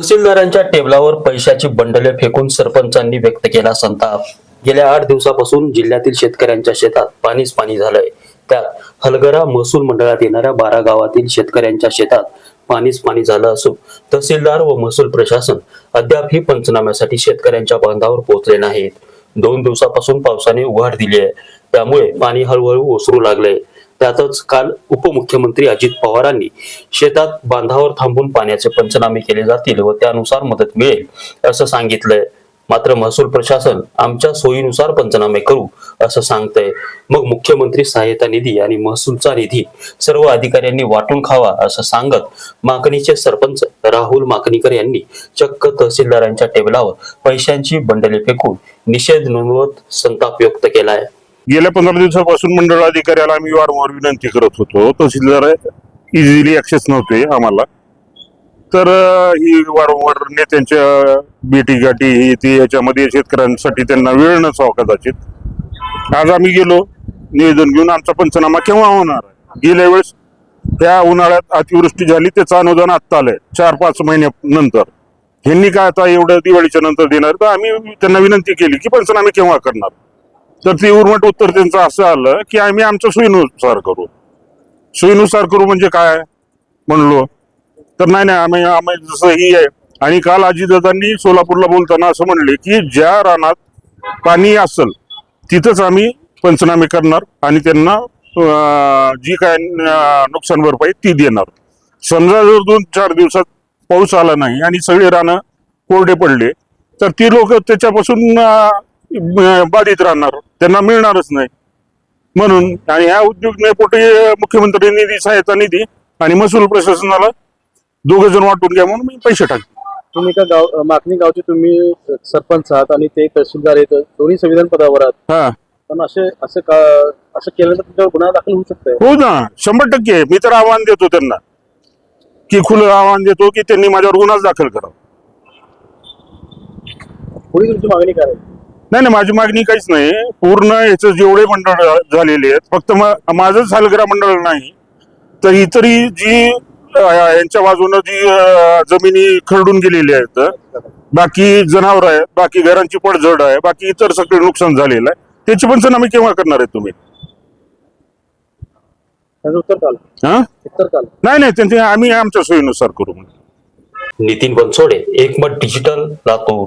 तहसीलदारांच्या टेबलावर पैशाची बंडले फेकून सरपंचांनी व्यक्त केला संताप. गेल्या आठ दिवसापासून जिल्ह्यातील शेतकऱ्यांच्या शेतात पाणीच पाणी झालंय. त्यात हलगरा महसूल मंडळात येणाऱ्या बारा गावातील शेतकऱ्यांच्या शेतात पाणीच पाणी झालं असून तहसीलदार व महसूल प्रशासन अद्यापही पंचनाम्यासाठी शेतकऱ्यांच्या बांधावर पोहोचले नाहीत. दोन दिवसापासून पावसाने उघाड दिली आहे. त्यामुळे पाणी हळूहळू ओसरू लागले त्यातच काल उपमुख्यमंत्री अजित पवारांनी शेतात बांधावर थांबून पाण्याचे पंचनामे केले जातील व त्यानुसार मदत मिळेल असं सांगितलंय. मात्र महसूल प्रशासन आमच्या सोयीनुसार पंचनामे करू असं सांगतंय. मग मुख्यमंत्री सहाय्यता निधी आणि महसूलचा निधी सर्व अधिकाऱ्यांनी वाटून खावा असं सांगत माकणीचे सरपंच राहुल माकणीकर यांनी चक्क तहसीलदारांच्या टेबलावर पैशांची बंडले फेकून निषेध नोंदवत संताप व्यक्त केलाय. गेल्या पंधरा दिवसापासून मंडळ अधिकाऱ्याला आम्ही वारंवार विनंती करत होतो. तहसीलदार इझिली ऍक्सेस नव्हते आम्हाला. तर ही वारंवार नेत्यांच्या भेटी गाठी ही ती याच्यामध्ये शेतकऱ्यांसाठी त्यांना वेळ नसावा कदाचित. आज आम्ही गेलो निवेदन घेऊन आमचा पंचनामा केव्हा होणार? गेल्या वेळेस त्या उन्हाळ्यात अतिवृष्टी झाली त्याचं अनुदान आत्ता आलंय चार पाच महिन्यानंतर ह्यांनी काय आता एवढं दिवाळीच्या नंतर देणार? तर आम्ही त्यांना विनंती केली की पंचनामे केव्हा करणार? तर ते उर्मट उत्तर त्यांचं असं आलं की आम्ही आमच्या सोयीनुसार करू. सोयीनुसार करू म्हणजे काय? म्हणलो. तर नाही नाही आम्ही आम्ही जसं ही आहे. आणि काल अजितदादांनी सोलापूरला बोलताना असं म्हणले की ज्या रानात पाणी असेल तिथंच आम्ही पंचनामे करणार आणि त्यांना जी काय नुकसान भरपाई ती देणार. समजा जर दोन चार दिवसात पाऊस आला नाही आणि सगळे रानं कोरडे पडले तर ती लोक त्याच्यापासून बाधित राहणार. त्यांना मिळणारच नाही. म्हणून आणि ह्या उद्योगपोटी मुख्यमंत्री निधी सहायता निधी आणि महसूल प्रशासनाला दोघ जण वाटून घ्या म्हणून मी पैसे टाकले. तुम्ही का गाव मागणी गावचे तुम्ही सरपंच आहात आणि ते तहसीलदार आहेत. दोन्ही संविधान पदावर आहात. हा. पण असे असं का असं केलं तर तुमच्यावर गुन्हा दाखल होऊ शकतोय. हो ना. शंभर टक्के. मी तर आव्हान देतो त्यांना. की खुलं आव्हान देतो की त्यांनी माझ्यावर गुन्हाच दाखल करावा. पुढे तुमची मागणी काय आहे? नाही नाही माझी मागणी काहीच नाही. पूर्ण याचं जेवढे मंडळ झालेले आहेत फक्त मा- माझंच हलगरा मंडळ नाही तर इतरही जी यांच्या बाजूनं जी जमिनी खरडून गेलेली आहेत बाकी जनावर आहेत बाकी घरांची पडझड आहे बाकी इतर सगळे नुकसान झालेलं आहे त्याची पंचनामे केव्हा करणार आहे तुम्ही? त्याचं उत्तर काल. हा? उत्तर काल. नाही नाही त्यांचे आम्ही आमच्या सोयीनुसार करू म्हणजे Nitin Bansode Ekmat digital Latur.